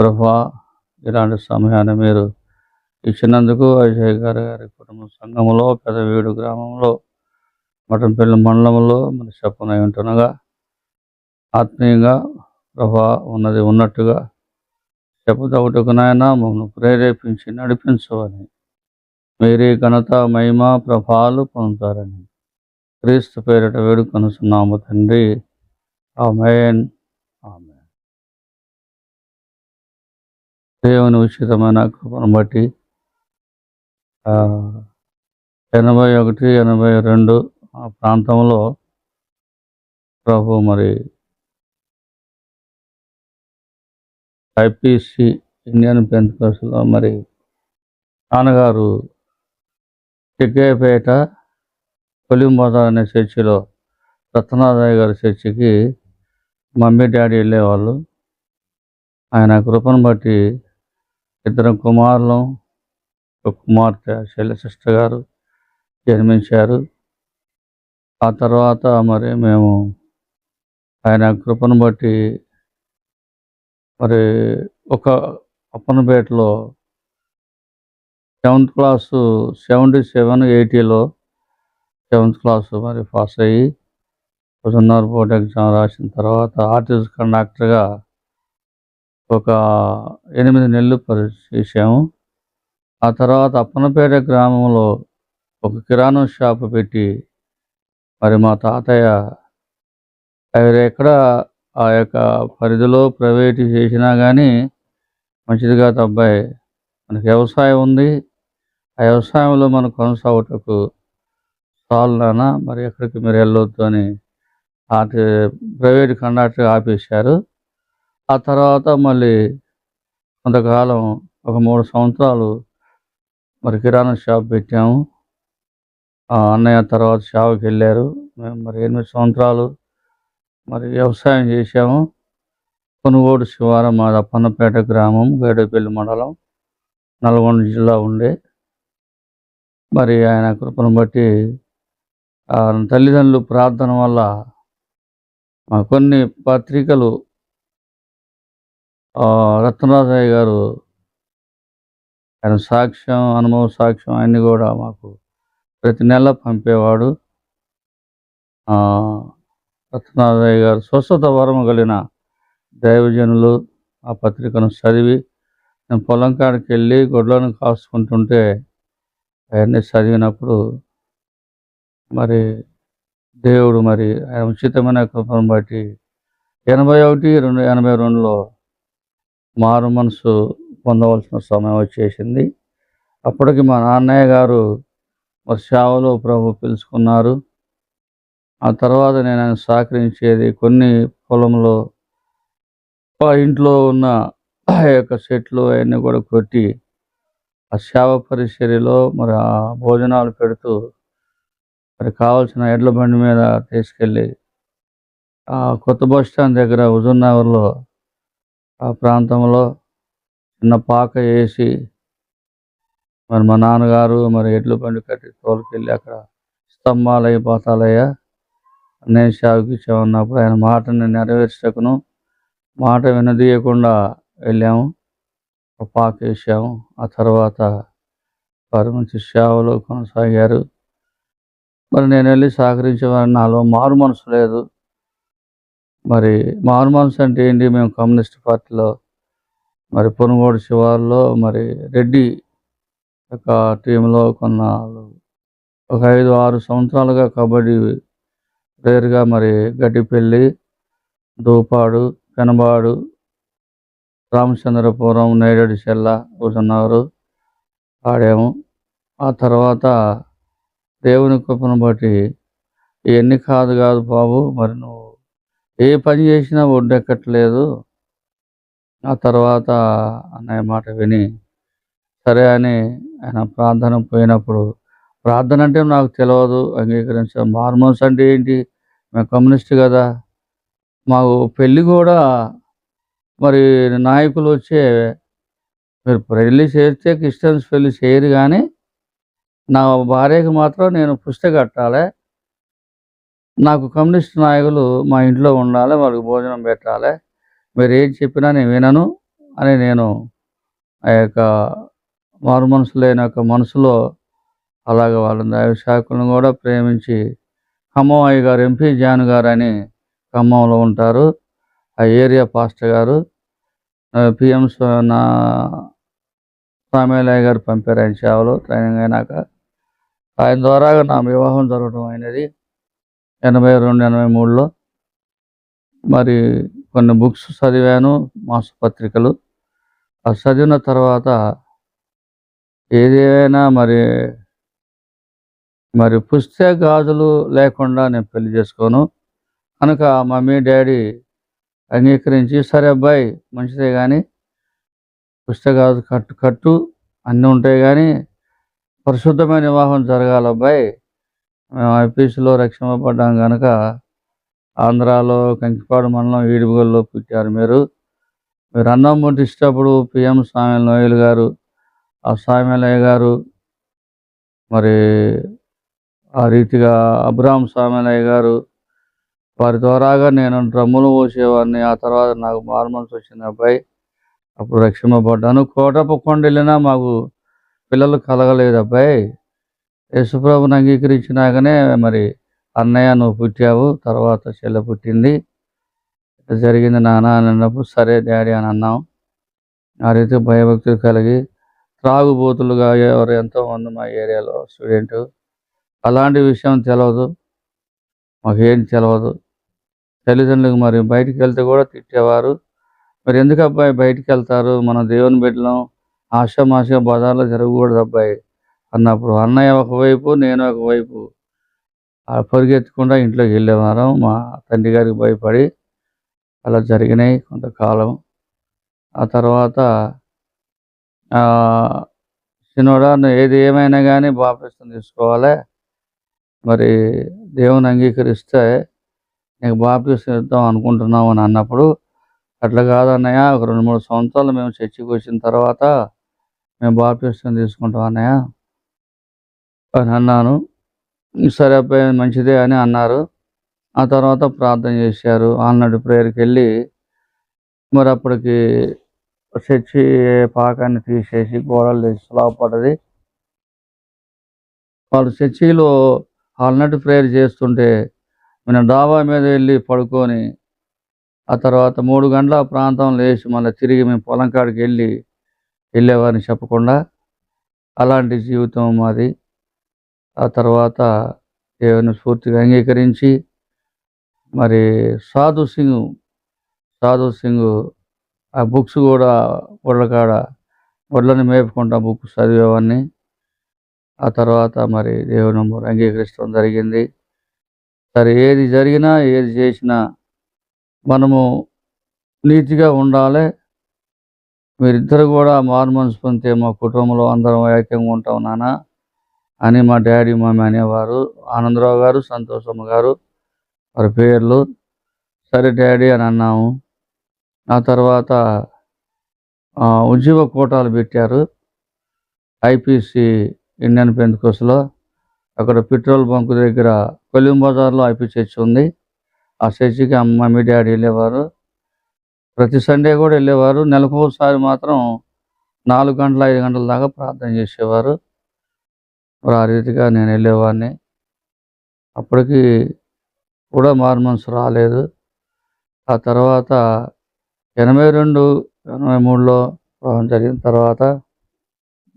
ప్రభా ఇలాంటి సమయాన్ని మీరు ఇచ్చినందుకు అజయ్ గారి గారి కుటుంబ సంఘంలో పెదవీడు గ్రామంలో మటంపల్లి మండలంలో మరి చెప్పనై ఉంటుండగా ఆత్మీయంగా ప్రభా ఉన్నది ఉన్నట్టుగా చెప్పుదవుటకు నాయన మమ్మల్ని ప్రేరేపించి నడిపించవని మీరే ఘనత మహిమ ప్రభాలు పొందుతారని క్రీస్తు పేరిట వేడుకొనుచున్నాము తండ్రి. ఆ ఆమెన్. దేవుని ఉచితమైన కృపను బట్టి ఎనభై ఒకటి ఎనభై రెండు ఆ ప్రాంతంలో ప్రభు మరి ఐపీసీ ఇండియన్ పెంతుకోసలో మరి నాన్నగారు చిక్కేపేట కొలింబోదార్ అనే చర్చిలో రత్నాదయ్య గారి చర్చికి మమ్మీ డాడీ వెళ్ళేవాళ్ళు. ఆయన కృపను బట్టి ఇద్దరం కుమారులు. ఒక కుమార్తె శైల సిస్టర్ గారు జన్మించారు. ఆ తర్వాత మరి మేము ఆయన కృపను బట్టి మరి ఒక అప్పనపేటలో సెవెంత్ క్లాసు సెవెంటీ సెవెన్ ఎయిటీలో సెవెంత్ క్లాసు మరి పాస్ అయ్యి బోర్డ్ ఎగ్జామ్ రాసిన తర్వాత ఆర్టిస్ట్ కండక్టర్గా ఒక ఎనిమిది నెలలు పని చేసాము ఆ తర్వాత అప్పనపేట గ్రామంలో ఒక కిరాణం షాప్ పెట్టి మరి మా తాతయ్య ఆయన ఎక్కడ ఆ యొక్క పరిధిలో ప్రైవేట్ చేసినా కానీ మంచిది కాదు అబ్బాయి. మనకి వ్యవసాయం ఉంది. ఆ వ్యవసాయంలో మనం కొనసాగుటకు చాలు నాన్న. మరి ఎక్కడికి మీరు వెళ్ళొద్దు అని ఆ ప్రైవేట్ కండక్టర్ ఆపేశారు. ఆ తర్వాత మళ్ళీ కొంతకాలం ఒక మూడు సంవత్సరాలు మరి కిరాణా షాప్ పెట్టాము. ఆ అన్నయ్య తర్వాత షాప్కి వెళ్ళారు. మేము మరి ఎనిమిది సంవత్సరాలు మరి వ్యవసాయం చేశాము. కొనుగోడు శివారం మాది అప్పన్నపేట గ్రామం గేడపల్లి మండలం నల్గొండ జిల్లా ఉండే. మరి ఆయన కృపను బట్టి తల్లిదండ్రులు ప్రార్థన వల్ల మా కొన్ని పత్రికలు రత్నరాజయ్య గారు ఆయన సాక్ష్యం అనుభవ సాక్ష్యం అన్నీ కూడా మాకు ప్రతి నెల పంపేవాడు. ఆ, రత్నరాజయ్య గారు స్వస్థత వరము కలిగిన దైవజనులు ఆ పత్రికను చదివి నేను పొలం కాడికి వెళ్ళి గొడ్లను కాసుకుంటుంటే అవన్నీ చదివినప్పుడు మరి దేవుడు మరి ఆయన ఉచితమైన కృపను బట్టి ఎనభై ఒకటి రెండు ఎనభై రెండులో మారు మనసు పొందవలసిన సమయం వచ్చేసింది. అప్పటికి మా నాన్నయ్య గారు మరి సేవలో ప్రభు పిలుచుకున్నారు. ఆ తర్వాత నేను ఆయన సహకరించేది కొన్ని పొలంలో ఇంట్లో ఉన్న ఆ యొక్క చెట్లు అవన్నీ కూడా కొట్టి ఆ సేవ పరిచర్యలో మరి ఆ భోజనాలు పెడుతూ మరి కావాల్సిన ఎడ్ల బండి మీద తీసుకెళ్ళి ఆ కొత్త బస్ స్టాండ్ దగ్గర హుజూర్నగర్లో ఆ ప్రాంతంలో చిన్న పాక వేసి మరి మా నాన్నగారు మరి ఎడ్ల బండి కట్టి తోలుకెళ్ళి అక్కడ స్తంభాలయ్య పాతాలయ్య నేను షావుకి ఇచ్చామన్నప్పుడు ఆయన మాటని నెరవేర్చకును. మాట వినదీయకుండా వెళ్ళాము. ఒక పాక వేసాము. ఆ తర్వాత వారు మంచి సేవలో కొనసాగారు. మరి నేను వెళ్ళి సహకరించేవాడిని. నాలో మారు మనసు లేదు. మరి మారుమాన్స్ అంటే ఏంటి? మేము కమ్యూనిస్ట్ పార్టీలో మరి పొనుగోడు శివార్లో మరి రెడ్డి యొక్క టీంలో కొన్నాళ్ళు ఒక ఐదు ఆరు సంవత్సరాలుగా కబడ్డీ ప్లేయర్గా మరి గడ్డిపల్లి దూపాడు పెనబాడు రామచంద్రపురం నేరేడు చెల్ల కూర్చున్నారు. ఆడాము. ఆ తర్వాత దేవుని కృపను బట్టి ఇవన్నీ కాదు కాదు బాబు మరి నువ్వు ఏ పని చేసినా ఒడ్డెక్కట్లేదు. ఆ తర్వాత అన్నయ్య మాట విని సరే అని ఆయన ప్రార్థన పోయినప్పుడు ప్రార్థన అంటే నాకు తెలియదు అంగీకరించాం మార్మోన్స్ అంటే ఏంటి? మేము కమ్యూనిస్ట్ కదా. మాకు పెళ్ళి కూడా మరి నాయకులు వచ్చే మీరు పెళ్ళి చేస్తే క్రిస్టియన్స్ పెళ్ళి చేయరు కానీ నా భార్యకి మాత్రం నేను పుస్తక కట్టాలి. నాకు కమ్యూనిస్ట్ నాయకులు మా ఇంట్లో ఉండాలి వాళ్ళకి భోజనం పెట్టాలి. మీరు ఏం చెప్పినా నేను వినను అని నేను ఆ యొక్క మారు మనసు లేని యొక్క మనసులో అలాగ వాళ్ళ దైవశాఖలను కూడా ప్రేమించి ఖమ్మం గారు ఎంపీ జాన్ గారు అని ఖమ్మంలో ఉంటారు. ఆ ఏరియా పాస్టర్ గారు పిఎం నా స్వామిలయ్య గారు పంపారు ఆయన సేవలో ట్రైనింగ్ అయినాక. ఆయన ద్వారా నా వివాహం జరగడం అయినది. ఎనభై రెండు ఎనభై మూడులో మరి కొన్ని బుక్స్ చదివాను మాసపత్రికలు ఆ చదివిన తర్వాత ఏదేమైనా మరి మరి పుస్తక గాజులు లేకుండా నేను పెళ్ళి చేసుకోను. కనుక మమ్మీ డాడీ అంగీకరించి సరే అబ్బాయి మంచిదే కానీ పుస్తక గాజు కట్టు కట్టు అన్నీ ఉంటాయి కానీ పరిశుద్ధమైన వివాహం జరగాలి అబ్బాయి. మేము ఐపీసీలో రక్షింపబడ్డాం కనుక ఆంధ్రాలో కంకిపాడు మండలం ఈడుగుల్లో పుట్టారు మీరు. మీరు అన్నం పుట్టించేటప్పుడు పిఎం స్వామి నోయల్ గారు ఆ స్వామిలయ్య గారు మరి ఆ రీతిగా అబ్రాహం స్వామిలయ్య గారు వారి ద్వారాగా నేను డ్రమ్ములు పోసేవాడిని ఆ తర్వాత నాకు మార్మల్స్ వచ్చింది అబ్బాయి. అప్పుడు రక్షింపబడ్డాను. కోటప్ప కొండ వెళ్ళినా మాకు పిల్లలు కలగలేదు అబ్బాయి. యేసుప్రభుని అంగీకరించినాకనే మరి అన్నయ్య నువ్వు పుట్టావు తర్వాత చెల్లె పుట్టింది. జరిగింది నాన్న అని అన్నప్పుడు సరే డాడీ అని అన్నాం. ఆ రీతి భయభక్తులు కలిగి త్రాగుబోతులుగా ఎవరు ఎంతోమంది మా ఏరియాలో స్టూడెంట్. అలాంటి విషయం తెలియదు మాకేం తెలియదు తల్లిదండ్రులకు మరి బయటికి వెళ్తే కూడా తిట్టేవారు. మరి ఎందుకు అబ్బాయి బయటికి వెళ్తారు? మన దేవుని బిడ్డలం. ఆశామాషగా బజార్లో జరగకూడదు అబ్బాయి. అన్నప్పుడు అన్నయ్య ఒకవైపు నేను ఒకవైపు ఆ పరిగెత్తకుండా ఇంట్లోకి వెళ్ళేవారం. మా తండ్రి గారికి భయపడి అలా జరిగినాయి కొంతకాలం. ఆ తర్వాత చిన్నోడా ఏది ఏమైనా కానీ బాప్తిసం తీసుకోవాలి. మరి దేవుని అంగీకరిస్తే నీకు బాప్తిసం ఇద్దాం అనుకుంటున్నావు అని అన్నప్పుడు అట్లా కాదన్నయ్య ఒక రెండు మూడు సంవత్సరాలు మేము చర్చికి వచ్చిన తర్వాత మేము బాప్తిసం తీసుకుంటాం అన్నయ్య. అని అన్నాను. సరే అబ్బాయి మంచిదే అని అన్నారు. ఆ తర్వాత ప్రార్థన చేశారు. ఆల్నాడు ప్రేయర్కి వెళ్ళి మరి అప్పటికి చర్చి పాకాన్ని తీసేసి గోడలు తీసి స్లాబ్ పడ్డది. వాళ్ళు చర్చిలో ఆల్నాడు ప్రేయర్ చేస్తుంటే మనం డాబా మీద వెళ్ళి పడుకొని ఆ తర్వాత మూడు గంటల ప్రాంతం లేచి మళ్ళీ తిరిగి మేము పొలం కాడికి వెళ్ళి వెళ్ళేవారిని చెప్పకుండా. అలాంటి జీవితం మాది. ఆ తర్వాత దేవుని స్ఫూర్తిగా అంగీకరించి మరి సాధు సింగ్ సాధు సింగ్ ఆ బుక్స్ కూడా గొడ్ల కాడ మేపుకుంటా బుక్స్ చదివేవాడిని ఆ తర్వాత మరి దేవుని అంగీకరించడం జరిగింది. సరే ఏది జరిగినా ఏది చేసినా మనము నీతిగా ఉండాలి. మీరిద్దరు కూడా మారు మనసు పొందితే మా కుటుంబంలో అందరం ఐక్యంగా ఉంటాం నానా అని మా డాడీ మమ్మీ అనేవారు ఆనందరావు గారు సంతోషమ్మ గారు వారి పేర్లు సరే డాడీ అని అన్నాము. ఆ తర్వాత ఆ, ఉద్యోగ కోటాలు పెట్టారు ఐపీసీ ఇండియన్ పెందుకోసలో అక్కడ పెట్రోల్ బంక్ దగ్గర కొలిం బజార్లో ఐపీ చర్చ్ ఉంది. ఆ చర్చికి అమ్మ మమ్మీ డాడీ వెళ్ళేవారు. ప్రతి సండే కూడా వెళ్ళేవారు. నెలకు ఒకసారి మాత్రం నాలుగు గంటల ఐదు గంటల దాకా ప్రార్థన చేసేవారు. మరి ఆ రీతిగా నేను వెళ్ళేవాడిని. అప్పటికి కూడా మార్మన్స్ రాలేదు. ఆ తర్వాత ఎనభై రెండు ఎనభై మూడులో వివాహం జరిగిన తర్వాత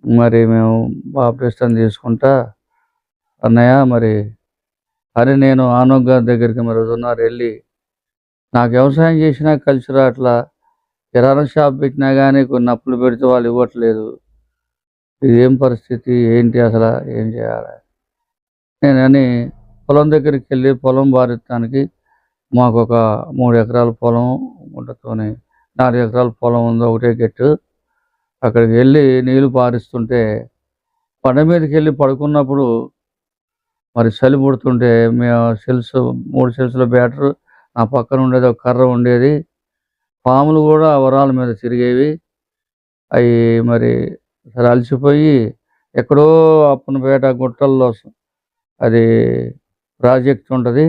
మరి మేము బాప్టిస్టన్ తీసుకుంటా అన్నయ్య మరి అని నేను ఆనోగ్ గారి దగ్గరికి మరి ఉన్నారు వెళ్ళి నాకు వ్యవసాయం చేసినా కలిసి రావట్లా. కిరాణా షాప్ పెట్టినా కానీ కొన్ని అప్పులు పెడితే వాళ్ళు ఇవ్వట్లేదు. ఏం పరిస్థితి? ఏంటి అసలు? ఏం చేయాలి? నేనని పొలం దగ్గరికి వెళ్ళి పొలం బారిస్తానికి మాకు ఒక మూడు ఎకరాల పొలం గుంటతోని నాలుగు ఎకరాల పొలం ఉంది ఒకటే గెట్టు. అక్కడికి వెళ్ళి నీళ్ళు పారిస్తుంటే పండ మీదకి వెళ్ళి పడుకున్నప్పుడు మరి చలి పుడుతుంటే మేము సెల్స్ మూడు సెల్స్ల బ్యాటరు నా పక్కన ఉండేది ఒక కర్ర ఉండేది. పాములు కూడా వరాల మీద తిరిగేవి. అవి మరి సరే అలసిపోయి ఎక్కడో అప్పనపేట గుట్టల్లో అది ప్రాజెక్ట్ ఉంటుంది.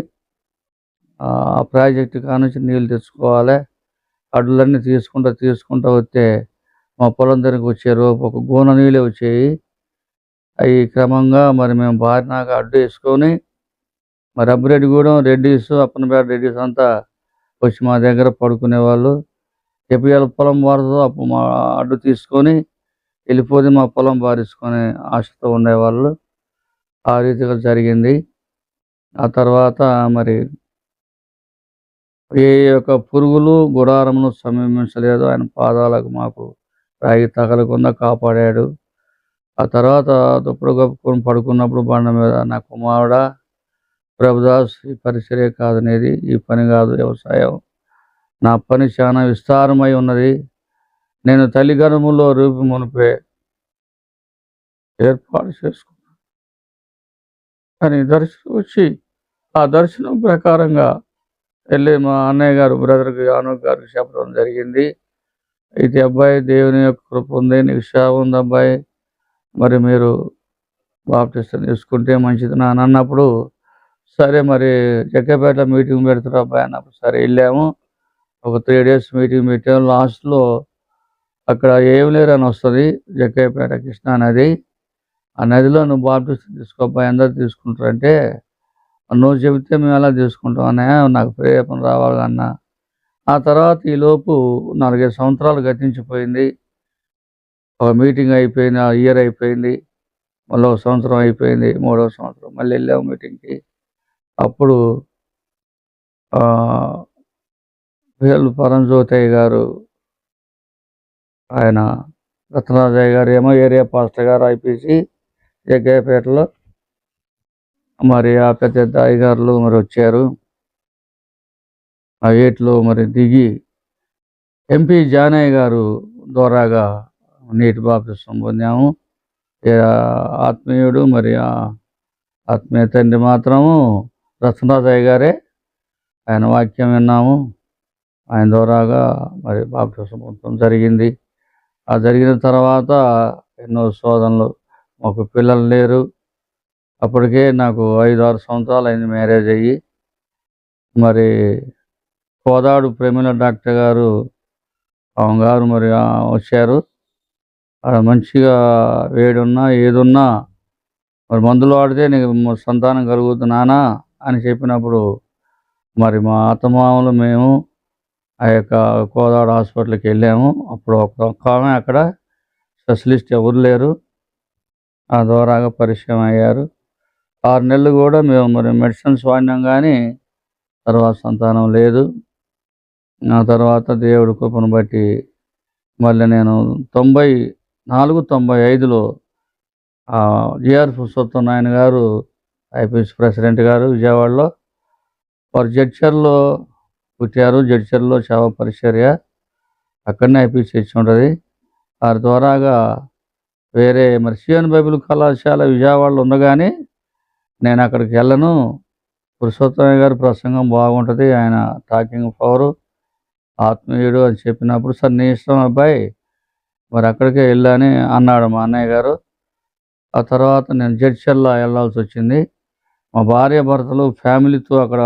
ఆ ప్రాజెక్ట్ కానుంచి నీళ్ళు తెచ్చుకోవాలి. అడ్డులన్నీ తీసుకుంటా తీసుకుంటా వస్తే మా పొలం దగ్గరికి వచ్చారు ఒక గోన నీళ్ళే వచ్చాయి. అవి క్రమంగా మరి మేము బారినాక అడ్డు వేసుకొని మరి అబ్బిరెడ్డిగూడెం రెడ్డీస్ అప్పనపేట రెడ్డీస్ అంతా వచ్చి మా దగ్గర పడుకునేవాళ్ళు. ఎప్పుడు పొలం బారుతుందో అప్పు మా అడ్డు తీసుకొని వెళ్ళిపోతే మా పొలం బారేసుకునే ఆశతో ఉండేవాళ్ళు. ఆ రీతిగా జరిగింది. ఆ తర్వాత మరి ఏ యొక్క పురుగులు గుడారమును సమీపించలేదు ఆయన పాదాలకు మాకు రాయి తగలకుండా కాపాడాడు. ఆ తర్వాత దుప్పుడు కప్పుకొని పడుకున్నప్పుడు బండ మీద నా కుమారుడా ప్రభుదాస్ ఈ పరిచర్య కాదనేది ఈ పని కాదు వ్యవసాయం. నా పని చాలా విస్తారమై ఉన్నది. నేను తల్లి గర్భములో రూపి మునిపే ఏర్పాటు చేసుకున్నాను. కానీ దర్శనం వచ్చి ఆ దర్శనం ప్రకారంగా వెళ్ళి మా అన్నయ్య గారు బ్రదర్కి అనూక్ గారికి చెప్పడం జరిగింది. అయితే అబ్బాయి దేవుని యొక్క కృప ఉంది నీకు సేవ ఉంది అబ్బాయి. మరి మీరు బాప్టిస్ట్ తీసుకుంటే మంచిది నాన్న అన్నప్పుడు సరే మరి జగ్గపేట మీటింగ్ పెడతారు అబ్బాయి అన్నప్పుడు సరే వెళ్ళాము. ఒక త్రీ డేస్ మీటింగ్ పెట్టాము లాస్ట్లో అక్కడ ఏం లేరు అని వస్తుంది. జక్కయ్యపేట కృష్ణా నది. ఆ నదిలో నువ్వు బాప్టిస్ట్ తీసుకోపోయి అందరు తీసుకుంటారంటే నువ్వు చెబితే మేము ఎలా తీసుకుంటాం అన్నయ్య నాకు ప్రేరేపణ రావాలి అన్న. ఆ తర్వాత ఈ లోపు నాలుగైదు సంవత్సరాలు గతించిపోయింది. ఒక మీటింగ్ అయిపోయింది ఆ ఇయర్ అయిపోయింది. మళ్ళీ ఒక సంవత్సరం అయిపోయింది మూడవ సంవత్సరం. మళ్ళీ వెళ్ళాము మీటింగ్కి. అప్పుడు పిల్లలు పరంజ్యోతయ్య గారు ఆయన రత్నరాజయ్య గారు ఏమో ఏరియా పాస్టర్ గారు ఐపీసీ జగ్గయ్యపేటలో. మరి ఆ పెద్ద పెద్ద అయ్యగారులు మరి వచ్చారు. ఆ ఏట్లో మరి దిగి ఎంపీ జానయ్య గారు ద్వారాగా నీటి బాప్తిసం పొందాము. ఆత్మీయుడు మరి ఆత్మీయ తండ్రి మాత్రము రత్నరాజయ్య గారే ఆయన వాక్యం విన్నాము. ఆయన ద్వారాగా మరి బాప్తిసం పొందడం జరిగింది. జరిగిన తర్వాత ఎన్నో శోధనలు. మాకు పిల్లలు లేరు. అప్పటికే నాకు ఐదు ఆరు సంవత్సరాలు అయింది మ్యారేజ్ అయ్యి. మరి కోదాడు ప్రేమిల డాక్టర్ గారు ఆమె గారు మరి వచ్చారు. ఆడ మంచిగా వేడున్నా ఏదున్నా మరి మందులు వాడితే నీకు సంతానం కలుగుతున్నానా అని చెప్పినప్పుడు మరి మా అత్తమామలు మేము ఆ యొక్క కోదాడు హాస్పిటల్కి వెళ్ళాము. అప్పుడు ఒక ఆమె అక్కడ స్పెషలిస్ట్ ఎవరు లేరు. ఆ ద్వారాగా పరిచయం అయ్యారు. ఆరు నెలలు కూడా మేము మరి మెడిసిన్స్ వాడినాం కానీ తర్వాత సంతానం లేదు. ఆ తర్వాత దేవుడి కృపను బట్టి మళ్ళీ నేను తొంభై నాలుగు తొంభై ఐదులో జిఆర్ సత్యనారాయణ గారు ఐపీఎస్ ప్రెసిడెంట్ గారు విజయవాడలో వారు జడ్చర్లో పుట్టారు. జడ్చర్లో శవ పరిచర్య అక్కడనే అయిపోయి ఉంటుంది. వారి ద్వారాగా వేరే మరి బైబిల్ కళాశాల విజయవాడలో ఉండగానే నేను అక్కడికి వెళ్ళను. పురుషోత్తమయ్య గారి ప్రసంగం బాగుంటుంది. ఆయన టాకింగ్ పవర్ ఆత్మీయుడు అని చెప్పినప్పుడు సార్ నీ ఇష్టం అబ్బాయి మరి అక్కడికే వెళ్ళని అన్నాడు మా అన్నయ్య గారు. ఆ తర్వాత నేను జడ్చల్లా వెళ్ళాల్సి వచ్చింది. మా భార్య భర్తలు ఫ్యామిలీతో అక్కడ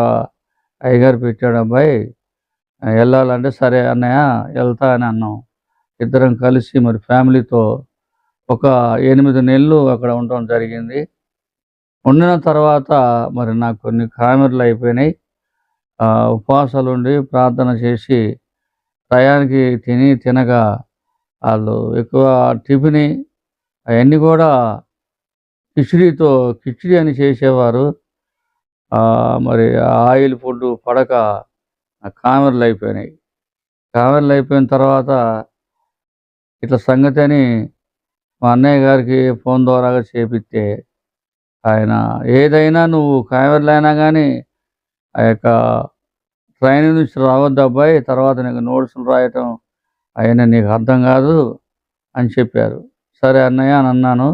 అయ్యగారు పిలిచాడు అబ్బాయి వెళ్ళాలంటే సరే అన్నయ్య వెళ్తా అని అన్నాం. ఇద్దరం కలిసి మరి ఫ్యామిలీతో ఒక ఎనిమిది నెలలు అక్కడ ఉండడం జరిగింది. ఉండిన తర్వాత మరి నాకు కొన్ని కామెర్లు అయిపోయినాయి. ఉపవాసాలు ఉండి ప్రార్థన చేసి టయానికి తిని తినగా వాళ్ళు ఎక్కువ టిఫిని అవన్నీ కూడా కిచిడీతో కిచిడి అని చేసేవారు. మరి ఆ ఆయిల్ ఫుడ్ పడక కామెర్లు అయిపోయినాయి. కామెర్లు అయిపోయిన తర్వాత ఇట్లా సంగతి అని మా అన్నయ్య గారికి ఫోన్ ద్వారాగా చేపిస్తే ఆయన ఏదైనా నువ్వు కామెర్లు అయినా కానీ ఆ యొక్క ట్రైన్ నుంచి రావద్దు అబ్బాయి తర్వాత నీకు నోట్స్లు రాయటం అయినా నీకు అర్థం కాదు అని చెప్పారు. సరే అన్నయ్య అని అన్నాను.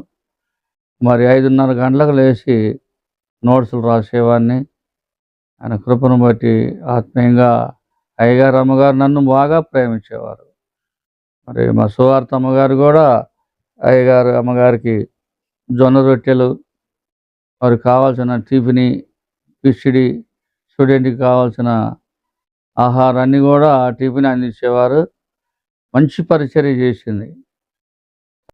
మరి ఐదున్నర గంటలకు లేచి నోట్స్లు రాసేవాడిని. ఆయన కృపను బట్టి ఆత్మీయంగా అయ్యగారు అమ్మగారు నన్ను బాగా ప్రేమించేవారు. మరి మా సువార్త అమ్మగారు కూడా అయ్యగారు అమ్మగారికి జొన్న రొట్టెలు వారికి కావాల్సిన టిఫిని పిచ్చిడి స్టూడెంట్కి కావాల్సిన ఆహారాన్ని కూడా టిఫిన్ అందించేవారు. మంచి పరిచర్య చేసింది.